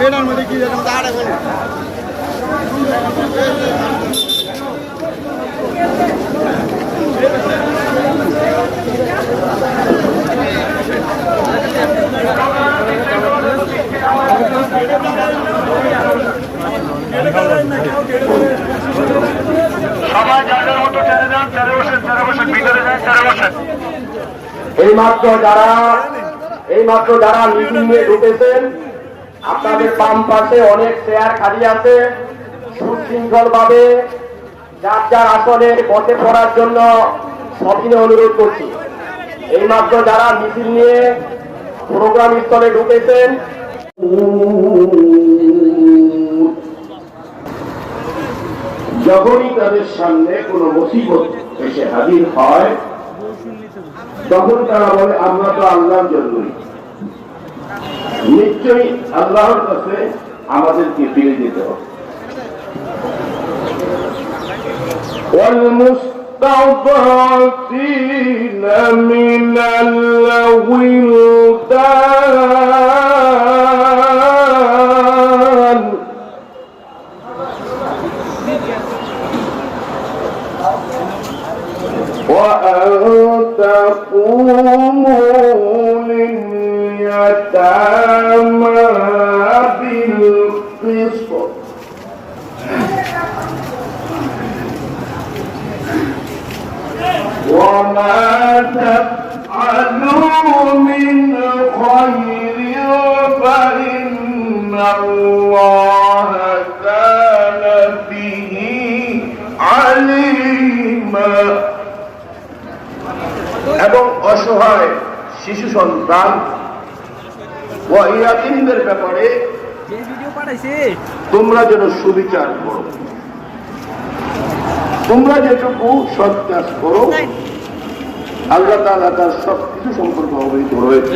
এটার মধ্যে কি দাঁড়া করে সবাই যাদের মতো টেনে যান তেরো বছর তেরো বছর ভিতরে যান তেরো বছর এই মাত্র যারা এই মাত্র যারা মিটিং নিয়ে ঢুকেছেন আপনাদের বাম পাশে অনেক চেয়ার খালি আছে। সুশৃঙ্খল ভাবে যার যার আসনে বসে পড়ার জন্য সবিনে অনুরোধ করছি। এই মাত্র যারা মিছিল নিয়ে প্রোগ্রাম স্থলে ঢুকেছেন। যখনই তাদের সামনে কোনো মুসিবত এসে হাজির হয়, তখন তারা বলে, আমরা তো আল্লাহর জন্যই। নিশ্চয়ই আল্লাহর কাছে আমাদেরকে ফিরে যেতে হবে والمستضعفين من الولدان وأن تقوموا لليتامى بالقسط وما تفعلوا من خير فإن الله كان به عليما এবং অসহায় শিশু সন্তান ও ইয়াতিমদের ব্যাপারে তোমরা যেন সুবিচার করো। তোমরা যেটুকু সৎ কাজ করো আল্লাহ তাআলা তার সব কিছু সম্পর্কে অবহিত রয়েছে।